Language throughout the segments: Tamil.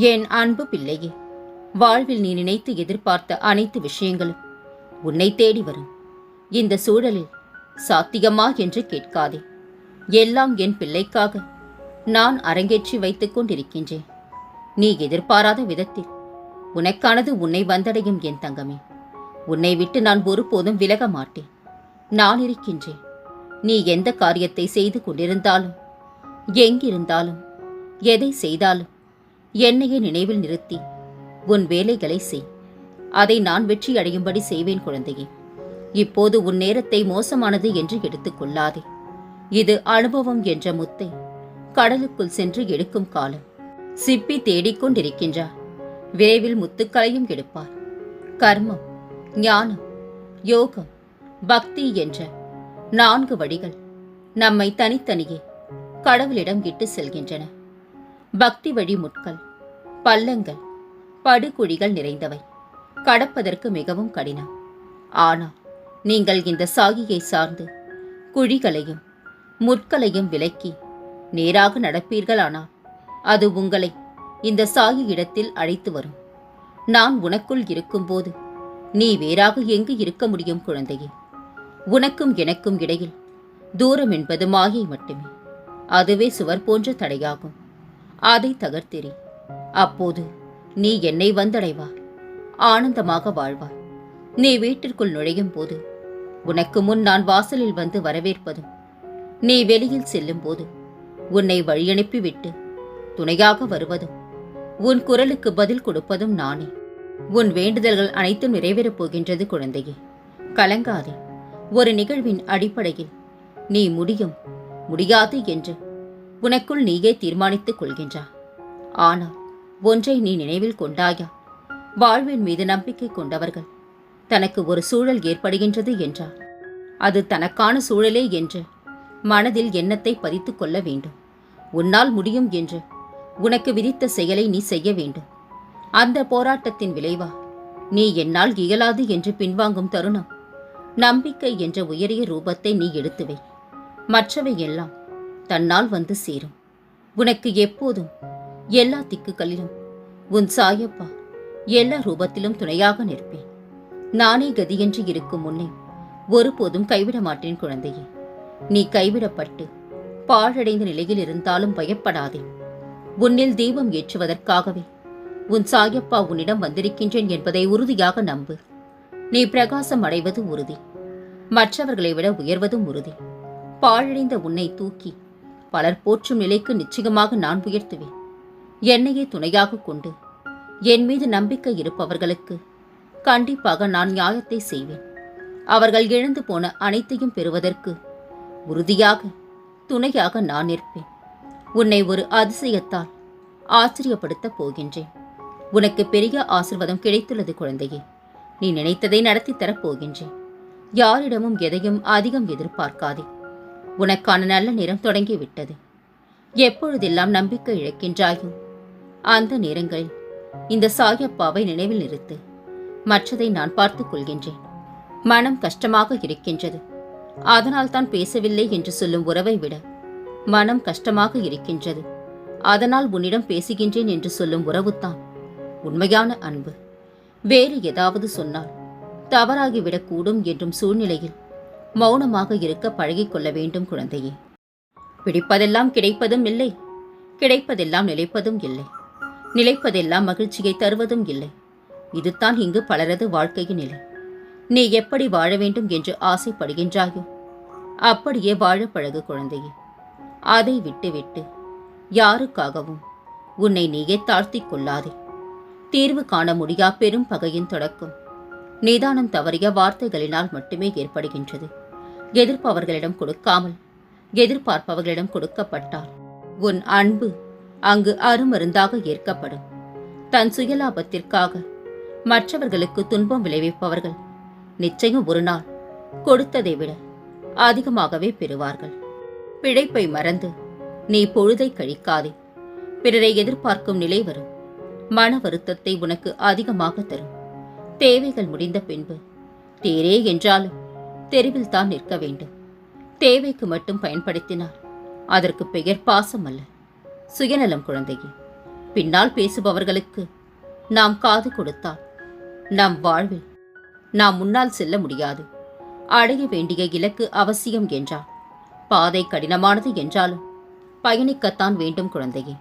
என் அன்பு பிள்ளையே? வாழ்வில் நீ நினைத்து எதிர்பார்த்த அனைத்து விஷயங்களும் உன்னை தேடி வரும். இந்த சூழலில் சாத்தியமா என்று கேட்காதே. எல்லாம் என் பிள்ளைக்காக நான் அரங்கேற்றி வைத்துக் கொண்டிருக்கின்றேன். நீ எதிர்பாராத விதத்தில் உனக்கானது உன்னை வந்தடையும் என் தங்கமே. உன்னை விட்டு நான் ஒருபோதும் விலக மாட்டேன். நான் இருக்கின்றேன். நீ எந்த காரியத்தை செய்து கொண்டிருந்தாலும் எங்கிருந்தாலும் எதை செய்தாலும் என்னையே நினைவில் நிறுத்தி உன் வேலைகளை செய். அதை நான் வெற்றி அடையும்படி செய்வேன் குழந்தையே. இப்போது உன் நேரத்தை மோசமானது என்று எடுத்துக்கொள்ளாதே இது அனுபவம் என்ற முத்தை கடலுக்குள் சென்று எடுக்கும் காலம். சிப்பி தேடிக்கொண்டிருக்கின்றார். விரைவில் முத்துக்களையும் எடுப்பார். கர்மம் ஞானம் யோகம் பக்தி என்ற நான்கு வழிகள் நம்மை தனித்தனியே கடவுளிடம் இட்டு செல்கின்றன. பக்தி வழி முட்கள் பள்ளங்கள் படுகுழிகள் நிறைந்தவை. கடப்பதற்கு மிகவும் கடினம். ஆனால் நீங்கள் இந்த சாகியை சார்ந்து குழிகளையும் முட்களையும் விலக்கி நேராக நடப்பீர்களானால் அது உங்களை இந்த சாகி இடத்தில் அழைத்து வரும். நான் உனக்குள் இருக்கும்போது நீ வேறாக எங்கு இருக்க முடியும் குழந்தையே? உனக்கும் எனக்கும் இடையில் தூரம் என்பது மாயை மட்டுமே. அதுவே சுவர் போன்ற தடையாகும். அதை தகர்த்தெறி அப்போது நீ என்னை வந்தடைவா? ஆனந்தமாக வாழ்வாய் நீ வீட்டிற்குள் நுழையும் போது உனக்கு முன் நான் வாசலில் வந்து வரவேற்பதும் நீ வெளியில் செல்லும் போது உன்னை வழியனுப்பிவிட்டு துணையாக வருவதும் உன் குரலுக்கு பதில் கொடுப்பதும் நானே. உன் வேண்டுதல்கள் அனைத்தும் நிறைவேறப் போகின்றது குழந்தையே. கலங்காதே. ஒரு நிகழ்வின் அடிப்படையில் நீ முடியும் முடியாது என்று உனக்குள் நீயே தீர்மானித்துக் கொள்கின்றாய் ஆனால் ஒன்றை நீ நினைவில் கொண்டாயா? வாழ்வின் மீது நம்பிக்கை கொண்டவர்கள் தனக்கு ஒரு சூழல் ஏற்படுகின்றது என்றார் அது தனக்கான சூழலே என்று மனதில் எண்ணத்தை பதித்துக் கொள்ள வேண்டும். உன்னால் முடியும் என்று உனக்கு விதித்த செயலை நீ செய்ய வேண்டும். அந்த போராட்டத்தின் விளைவா? நீ என்னால் இயலாது என்று பின்வாங்கும் தருணம். நம்பிக்கை என்ற உயரிய ரூபத்தை நீ எடுத்துவை மற்றவை எல்லாம் தன்னால் வந்து சேரும். உனக்கு எப்போதும் எல்லா திக்குகளிலும் உன் சாயப்பா எல்லா ரூபத்திலும் துணையாக நிற்பேன். நானே கதியென்று இருக்கும் முன்னே ஒருபோதும் கைவிட மாட்டேன் குழந்தையே. நீ கைவிடப்பட்டு பாழடைந்த நிலையில் இருந்தாலும் பயப்படாதே. உன்னில் தீபம் ஏற்றுவதற்காகவே உன் சாயப்பா உன்னிடம் வந்திருக்கின்றேன் என்பதை உறுதியாக நம்பு. நீ பிரகாசம் அடைவது உறுதி. மற்றவர்களை விட உயர்வதும் உறுதி. பாழடைந்த உன்னை தூக்கி பலர் போற்றும் நிலைக்கு நிச்சயமாக நான் உயர்த்துவேன். என்னையே துணையாக கொண்டு என் மீது நம்பிக்கை இருப்பவர்களுக்கு கண்டிப்பாக நான் நியாயத்தை செய்வேன். அவர்கள் இழந்து போன அனைத்தையும் பெறுவதற்கு உறுதியாக துணையாக நான் நிற்பேன். உன்னை ஒரு அதிசயத்தால் ஆச்சரியப்படுத்தப் போகின்றேன். உனக்கு பெரிய ஆசிர்வாதம் கிடைத்துள்ளது குழந்தையே. நீ நினைத்ததை நடத்தித் தரப் போகின்றேன். யாரிடமும் எதையும் அதிகம் எதிர்பார்க்காதே. உனக்கான நல்ல நேரம் தொடங்கிவிட்டது. எப்பொழுதெல்லாம் நம்பிக்கை இழக்கின்றாயோ அந்த நேரங்களில் இந்த சாயப்பாவை நினைவில் நிறுத்து. மற்றதை நான் பார்த்துக் கொள்கின்றேன். மனம் கஷ்டமாக இருக்கின்றது. அதனால் தான் பேசவில்லை என்று சொல்லும் உறவை விட மனம் கஷ்டமாக இருக்கின்றது. அதனால் உன்னிடம் பேசுகின்றேன் என்று சொல்லும் உறவுத்தான் உண்மையான அன்பு. வேறு ஏதாவது சொன்னால் தவறாகிவிடக்கூடும் என்றும் சூழ்நிலையில் மௌனமாக இருக்க பழகிக்கொள்ள வேண்டும் குழந்தையே. பிடிப்பதெல்லாம் கிடைப்பதும் இல்லை. கிடைப்பதெல்லாம் நிலைப்பதும் இல்லை. நிலைப்பதெல்லாம் மகிழ்ச்சியை தருவதும் இல்லை. இதுதான் இங்கு பலரது வாழ்க்கையின் நிலை. நீ எப்படி வாழ வேண்டும் என்று ஆசைப்படுகின்றாயோ அப்படியே வாழ பழகு குழந்தையே. அதை விட்டுவிட்டு யாருக்காகவும் உன்னை நீயே தாழ்த்திக் கொள்ளாதே. தீர்வு காண முடியா பெரும் பகையின் தொடக்கம். நிதானம் தவறிய வார்த்தைகளினால் மட்டுமே ஏற்படுகின்றது. எதிர்ப்பவர்களிடம் கொடுக்காமல் எதிர்பார்ப்பவர்களிடம் கொடுக்கப்பட்டால் உன் அன்பு அங்கு அருமருந்தாக ஏற்கப்படும். தன் சுயலாபத்திற்காக மற்றவர்களுக்கு துன்பம் விளைவிப்பவர்கள் நிச்சயம் ஒரு நாள் கொடுத்ததை விட அதிகமாகவே பெறுவார்கள். பிழைப்பை மறந்து நீ பொழுதை கழிக்காதே. பிறரை எதிர்பார்க்கும் நிலை வரும். மன வருத்தத்தை உனக்கு அதிகமாக தரும். தேவைகள் முடிந்த பின்பு தேரே என்றாலும் தெருவில் தான் நிற்க வேண்டும். தேவைக்கு மட்டும் பயன்படுத்தினால் அதற்கு பெயர் பாசம் அல்ல. சுயநலம் குழந்தையே பின்னால் பேசுபவர்களுக்கு நாம் காது கொடுத்தால் நம் வாழ்வில் நாம் முன்னால் செல்ல முடியாது. அடைய வேண்டிய இலக்கு அவசியம் என்றார் பாதை கடினமானது என்றாலும் பயணிக்கத்தான் வேண்டும் குழந்தையே.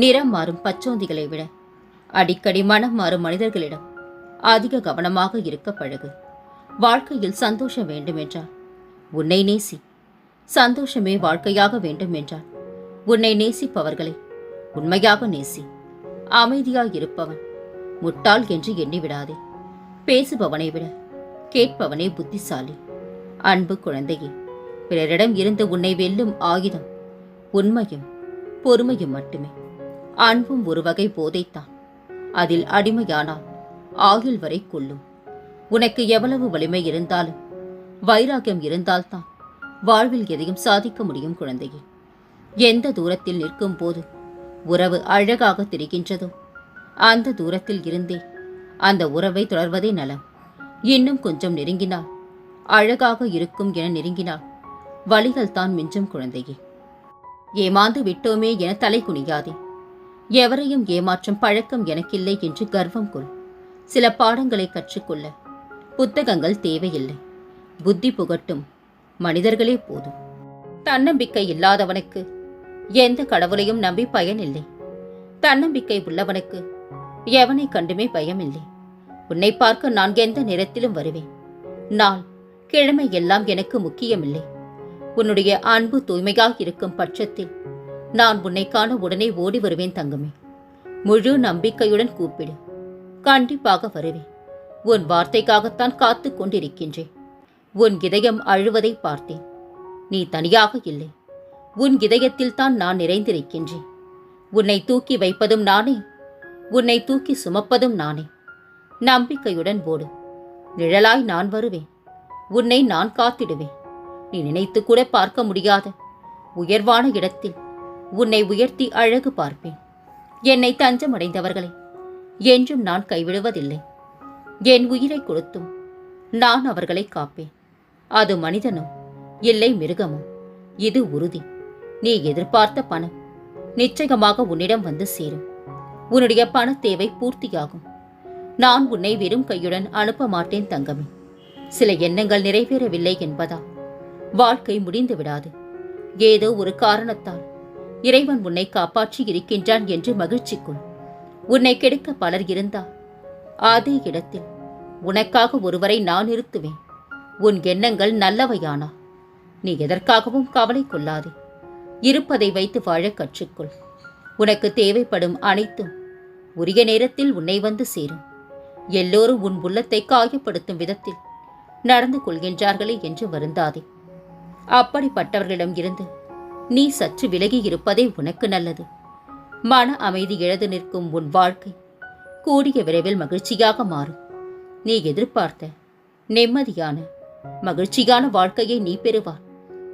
நிறம் மாறும் பச்சோந்திகளை விட அடிக்கடி மனம் மாறும் மனிதர்களிடம் அதிக கவனமாக இருக்க பழகு. வாழ்க்கையில் சந்தோஷம் வேண்டுமென்றால் உன்னை நேசி. சந்தோஷமே வாழ்க்கையாக வேண்டுமென்றால் உன்னை நேசிப்பவர்களை உண்மையாக நேசி. அமைதியாய் இருப்பவன் முட்டாள் என்று எண்ணிவிடாதே. பேசுபவனை விட கேட்பவனே புத்திசாலி. அன்பு குழந்தையே பிறரிடம் இருந்து உன்னை வெல்லும் ஆயுதம் உண்மையும் பொறுமையும் மட்டுமே. அன்பும் ஒரு வகை போதைத்தான். அதில் அடிமையானால் ஆயுள் வரை கொள்ளும். உனக்கு எவ்வளவு வலிமை இருந்தாலும் வைராகியம் இருந்தால்தான் வாழ்வில் எதையும் சாதிக்க முடியும் குழந்தையே. எந்த தூரத்தில் நிற்கும் போது உறவு அழகாக தெரிகின்றதோ அந்த தூரத்தில் இருந்தே அந்த உறவை தொடர்வதே நலம். இன்னும் கொஞ்சம் நெருங்கினால் அழகாக இருக்கும் என நெருங்கினால் வழிகள் தான் மிஞ்சும் குழந்தையே. ஏமாந்து விட்டோமே என தலை குனியாதே. எவரையும் ஏமாற்றும் பழக்கம் எனக்கில்லை என்று கர்வம் கொள் சில பாடங்களை கற்றுக்கொள்ள புத்தகங்கள் தேவையில்லை. புத்தி புகட்டும். மனிதர்களே போதும். தன்னம்பிக்கை இல்லாதவனுக்கு எந்த கடவுளையும் நம்பி பயனில்லை. தன்னம்பிக்கை உள்ளவனுக்கு எவனை கண்டுமே பயமில்லை. உன்னை பார்க்க நான் எந்த நேரத்திலும் வருவேன். நாள் கிழமை எல்லாம் எனக்கு முக்கியமில்லை. உன்னுடைய அன்பு தூய்மையாக இருக்கும் பட்சத்தில் நான் உன்னை காண உடனே ஓடி வருவேன் தங்கமே. முழு நம்பிக்கையுடன் கூப்பிடு. கண்டிப்பாக வருவேன். உன் வார்த்தைக்காகத்தான் காத்துக் கொண்டிருக்கின்றேன். உன் இதயம் அழுவதை பார்த்தேன். நீ தனியாக இல்லை. உன் இதயத்தில் தான் நான் நிறைந்திருக்கின்றேன். உன்னை தூக்கி வைப்பதும் நானே. உன்னை தூக்கி சுமப்பதும் நானே. நம்பிக்கையுடன் ஓடு. நிழலாய் நான் வருவேன். உன்னை நான் காத்திடுவேன். நீ நினைத்து கூட பார்க்க முடியாத. உயர்வான இடத்தில் உன்னை உயர்த்தி அழகு பார்ப்பேன். என்னை தஞ்சமடைந்தவர்களை என்றும் நான் கைவிடுவதில்லை. என் உயிரை கொடுத்தும் நான் அவர்களை காப்பேன். அது மனிதனும் இல்லை மிருகமும். இது உறுதி. நீ எதிர்பார்த்த பணம் நிச்சயமாக உன்னிடம் வந்து சேரும். உன்னுடைய பண தேவை பூர்த்தியாகும். நான் உன்னை வெறும் கையுடன் அனுப்ப மாட்டேன் தங்கமே. சில எண்ணங்கள் நிறைவேறவில்லை என்பதா? வாழ்க்கை முடிந்து விடாது. ஏதோ ஒரு காரணத்தால் இறைவன் உன்னை காப்பாற்றி இருக்கின்றான் என்று மகிழ்ச்சிக்குள். உன்னை கெடுக்க பலர் இருந்தால் அதே இடத்தில் உனக்காக ஒருவரை நான் நிறுத்துவேன். உன் எண்ணங்கள் நல்லவையானா? நீ எதற்காகவும் கவலை கொள்ளாதே. இருப்பதை வைத்து வாழ கற்றுக்கொள். உனக்கு தேவைப்படும் அனைத்தும் உரிய நேரத்தில் உன்னை வந்து சேரும். எல்லோரும் உன் உள்ளத்தை காயப்படுத்தும் விதத்தில் நடந்து கொள்கின்றார்களே என்று வருந்தாதே. அப்படிப்பட்டவர்களிடம் இருந்து நீ சற்று விலகி இருப்பதே உனக்கு நல்லது. மன அமைதி இழந்து நிற்கும் உன் வாழ்க்கை கூடிய விரைவில் மகிழ்ச்சியாக மாறும். நீ எதிர்பார்த்த நிம்மதியான மகிழ்ச்சியான வாழ்க்கையை நீ பெறுவார்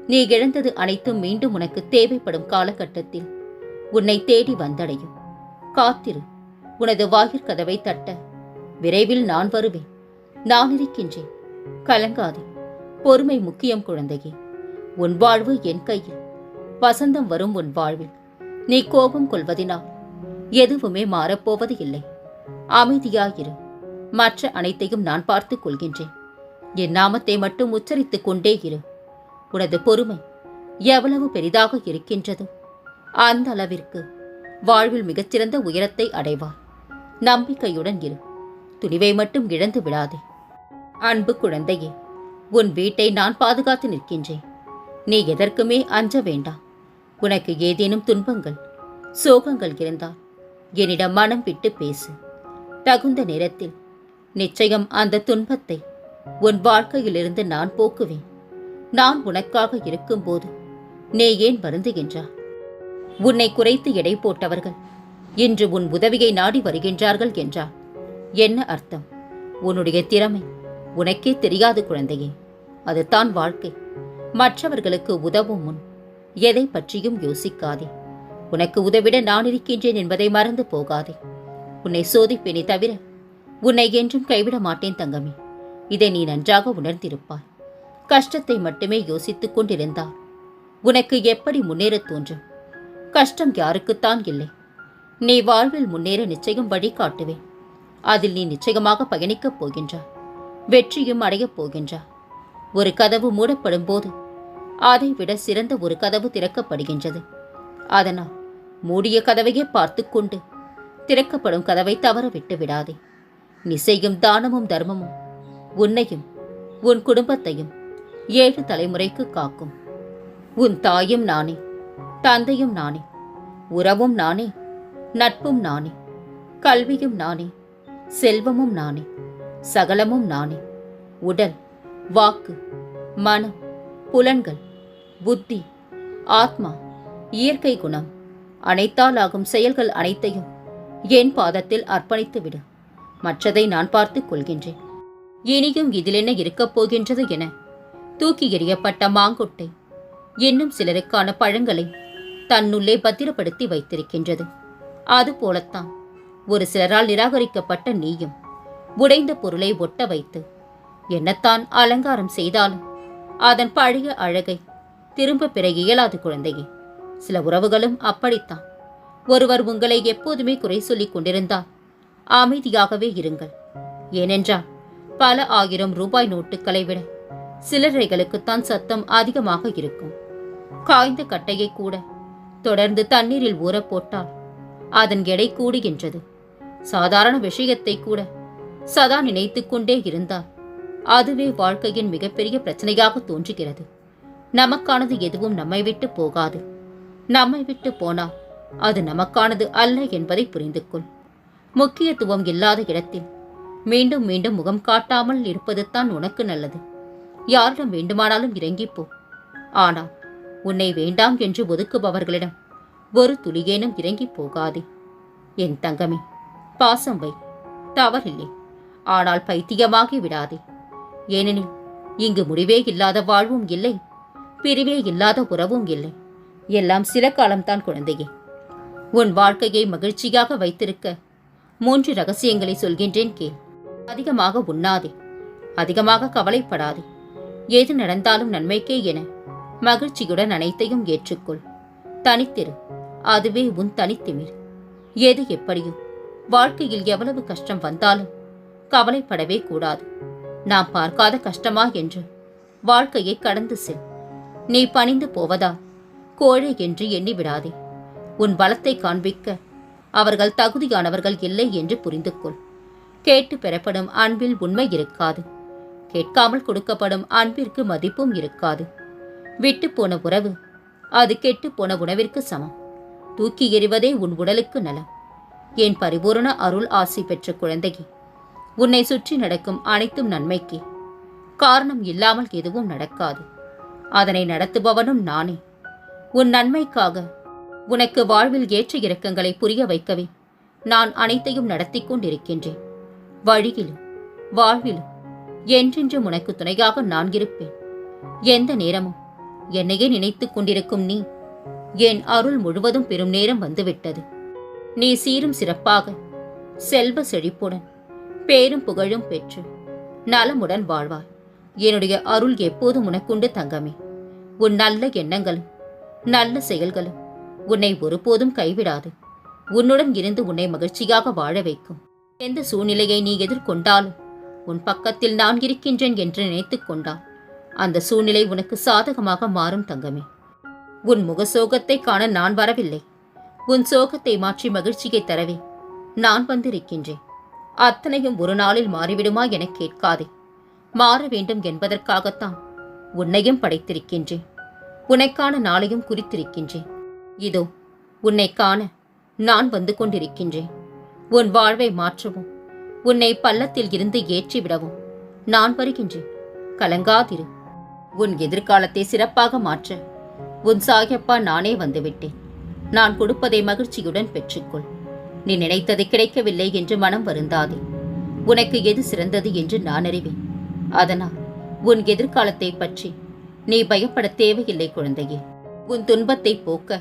நீ இழந்தது அனைத்தும் மீண்டும் உனக்கு தேவைப்படும் காலகட்டத்தில் உன்னை தேடி வந்தடையும். காத்திரு உனது வாயிற்கதவை தட்ட. விரைவில் நான் வருவேன். நான் இருக்கின்றேன். கலங்காதே. பொறுமை முக்கியம் குழந்தையே. உன் வாழ்வு என் கையில். வசந்தம் வரும் உன் வாழ்வில். நீ கோபம் கொள்வதினால் எதுவுமே மாறப்போவது இல்லை அமைதியாயிரு. மற்ற அனைத்தையும் நான் பார்த்துக் கொள்கின்றேன். என் நாமத்தை மட்டும் உச்சரித்துக் கொண்டே இரு. உனது பொறுமை எவ்வளவு பெரிதாக இருக்கின்றதோ? அந்த அளவிற்கு வாழ்வில் மிகச்சிறந்த உயரத்தை அடைவார் நம்பிக்கையுடன் இரு. துணிவை மட்டும் இழந்து விடாதே. அன்பு குழந்தையே உன் வீட்டை நான் பாதுகாத்து நிற்கின்றேன். நீ எதற்குமே அஞ்ச வேண்டாம். உனக்கு ஏதேனும் துன்பங்கள் சோகங்கள் இருந்தால் என்னிடம் மனம் விட்டு பேசு. தகுந்த நேரத்தில் நிச்சயம் அந்த துன்பத்தை உன் வாழ்க்கையிலிருந்து நான் போக்குவேன். நான் உனக்காக இருக்கும்போது நீ ஏன் வருந்துகின்றா உன்னை குறைத்து எடை போட்டவர்கள் இன்று உன் உதவியை நாடி வருகின்றார்கள் என்றார். என்ன அர்த்தம்? உன்னுடைய திறமை உனக்கே தெரியாது குழந்தையே. அதுதான் வாழ்க்கை. மற்றவர்களுக்கு உதவும் முன் எதை பற்றியும் யோசிக்காதே. உனக்கு உதவிட நான் இருக்கின்றேன் என்பதை மறந்து போகாதே. உன்னை சோதிப்பேனே தவிர உன்னை என்றும் கைவிட மாட்டேன் தங்கமே. இதை நீ நன்றாக உணர்ந்திருப்பாய். கஷ்டத்தை மட்டுமே யோசித்துக் கொண்டிருந்தால் உனக்கு எப்படி முன்னேறத் தோன்றும்? கஷ்டம் யாருக்குத்தான் இல்லை. நீ வாழ்வில் முன்னேற நிச்சயம் வழி காட்டுவேன். அதில் நீ நிச்சயமாக பயணிக்கப் போகின்றாய். வெற்றியும் அடையப் போகின்றாய். ஒரு கதவு மூடப்படும் போது அதை விட சிறந்த ஒரு கதவு திறக்கப்படுகின்றது. அதனால் மூடிய கதவையே பார்த்து கொண்டு திறக்கப்படும் கதவை தவற விட்டு விடாதே. நீ செய்யும் தானமும் தர்மமும் உன்னையும் உன் குடும்பத்தையும் ஏழு தலைமுறைக்கு காக்கும். உன் தாயும் நானே தந்தையும் நானே உறவும் நானே நட்பும் நானே கல்வியும் நானே செல்வமும் நானே சகலமும் நானே. உடல் வாக்கு மனம் புலன்கள் புத்தி ஆத்மா இயற்கை குணம் அனைத்தால் ஆகும் செயல்கள் அனைத்தையும் என் பாதத்தில் அர்ப்பணித்துவிடும் மற்றதை நான் பார்த்துக் கொள்கின்றேன். இனியும் இதில் என்ன இருக்கப் போகின்றது என தூக்கி எறியப்பட்ட மாங்கொட்டை இன்னும் சிலருக்கான பழங்களை தன்னுள்ளே பத்திரப்படுத்தி வைத்திருக்கின்றது. அதுபோலத்தான் ஒரு சிலரால் நிராகரிக்கப்பட்ட நீயும் உடைந்த பொருளை ஒட்ட வைத்து என்னத்தான் அலங்காரம் செய்தாலும் அதன் பழைய அழகை திரும்ப பெற இயலாது குழந்தையே. சில உறவுகளும் அப்படித்தான். ஒருவர் உங்களை எப்போதுமே குறை சொல்லிக் கொண்டிருந்தால் அமைதியாகவே இருங்கள். ஏனென்றால் பல ஆயிரம் ரூபாய் நோட்டுகளை விட சிலரைகளுக்குத்தான் சத்தம் அதிகமாக இருக்கும். காய்ந்த கட்டையை கூட தொடர்ந்து தண்ணீரில் ஊற போட்டால் அதன் எடை கூடுகின்றது. சாதாரண விஷயத்தை கூட சதா நினைத்து கொண்டே இருந்தால் அதுவே வாழ்க்கையின் மிகப்பெரிய பிரச்சனையாக தோன்றுகிறது. நமக்கானது எதுவும் நம்மை விட்டு போகாது. நம்மை விட்டு போனால் அது நமக்கானது அல்ல என்பதை புரிந்து கொள் முக்கியத்துவம் இல்லாத இடத்தில் மீண்டும் மீண்டும் முகம் காட்டாமல் இருப்பது தான் உனக்கு நல்லது. யாரிடம் வேண்டுமானாலும் இறங்கிப் போ ஆனால் உன்னை வேண்டாம் என்று ஒதுக்குபவர்களிடம் ஒரு துளியேனும் இறங்கிப் போகாதே. என் தங்கமே பாசம் வை. தவறில்லை. ஆனால் பைத்தியமாகி விடாதே. ஏனெனில் இங்கு முடிவே இல்லாத வாழ்வும் இல்லை பிரிவே இல்லாத உறவும் இல்லை. எல்லாம் சில காலம்தான் குழந்தையே. உன் வாழ்க்கையை மகிழ்ச்சியாக வைத்திருக்க மூன்று ரகசியங்களை சொல்கின்றேன் கேள் அதிகமாக உண்ணாதே. அதிகமாக கவலைப்படாதே. எது நடந்தாலும் நன்மைக்கே என மகிழ்ச்சியுடன் அனைத்தையும் ஏற்றுக்கொள். தனித்திரு. அதுவே உன் தனித்திமிர். எது எப்படியோ. வாழ்க்கையில் எவ்வளவு கஷ்டம் வந்தாலும் கவலைப்படவே கூடாது. நாம் பார்க்காத கஷ்டமா என்று வாழ்க்கையை கடந்து செல். நீ பணிந்து போவதா? கோழை என்று எண்ணி விடாதே உன் பலத்தை காண்பிக்க அவர்கள் தகுதியானவர்கள் இல்லை என்று புரிந்து கொள் கேட்டு பெறப்படும் அன்பில் உண்மை இருக்காது. கேட்காமல் கொடுக்கப்படும் அன்பிற்கு மதிப்பும் இருக்காது. விட்டு போன உறவு அது கெட்டு போன உணவிற்கு சமம். தூக்கி எறிவதே உன் உடலுக்கு நலம். என் பரிபூரண அருள் ஆசி பெற்ற குழந்தையே உன்னை சுற்றி நடக்கும் அனைத்தும் நன்மைக்கே. காரணம் இல்லாமல் எதுவும் நடக்காது. அதனை நடத்துபவனும் நானே. உன் நன்மைக்காக உனக்கு வாழ்வில் ஏற்ற இறக்கங்களை புரிய வைக்கவே. நான் அனைத்தையும் நடத்தி கொண்டிருக்கின்றேன். வழியிலும் வாழ்விலும் என்றென்றும் உனக்கு துணையாக நான் இருப்பேன். எந்த நேரமும் என்னையே நினைத்துக் கொண்டிருக்கும் நீ என் அருள் முழுவதும் பெரும் நேரம் வந்துவிட்டது. நீ சீரும் சிறப்பாக செல்வ செழிப்புடன் பேரும் புகழும் பெற்று நலமுடன் வாழ்வாய். என்னுடைய அருள் எப்போதும் உனக்குண்டு தங்கமே. உன் நல்ல எண்ணங்களும் நல்ல செயல்களும் உன்னை ஒருபோதும் கைவிடாது. உன்னுடன் இருந்து உன்னை மகிழ்ச்சியாக வாழ வைக்கும். எந்த சூழ்நிலையை நீ எதிர்கொண்டாலும் உன் பக்கத்தில் நான் இருக்கின்றேன் என்று நினைத்துக் கொண்டால் அந்த சூழ்நிலை உனக்கு சாதகமாக மாறும் தங்கமே. உன் முக சோகத்தை காண நான் வரவில்லை. உன் சோகத்தை மாற்றி மகிழ்ச்சியை தரவே நான் வந்திருக்கின்றேன். அத்தனையும் ஒரு நாளில் மாறிவிடுமா என கேட்காதே. மாற வேண்டும் என்பதற்காகத்தான் உன்னையும் படைத்திருக்கின்றேன். உனக்கான நாளையும் குறித்திருக்கின்றேன். இதோ உன்னை காண நான் வந்து கொண்டிருக்கின்றேன். உன் வாழ்வை மாற்றவும் உன்னை பள்ளத்தில் இருந்து ஏற்றிவிடவும் நான் வருகின்றேன். கலங்காதிரு. உன் எதிர்காலத்தை சிறப்பாக மாற்ற உன் சாயப்பா நானே வந்துவிட்டேன். நான் கொடுப்பதை மகிழ்ச்சியுடன் பெற்றுக்கொள். நீ நினைத்தது கிடைக்கவில்லை என்று மனம் வருந்தாதே. உனக்கு எது சிறந்தது என்று நான் அறிவேன். அதனால் உன் எதிர்காலத்தை பற்றி நீ பயப்பட தேவையில்லை குழந்தையே. உன் துன்பத்தை போக்க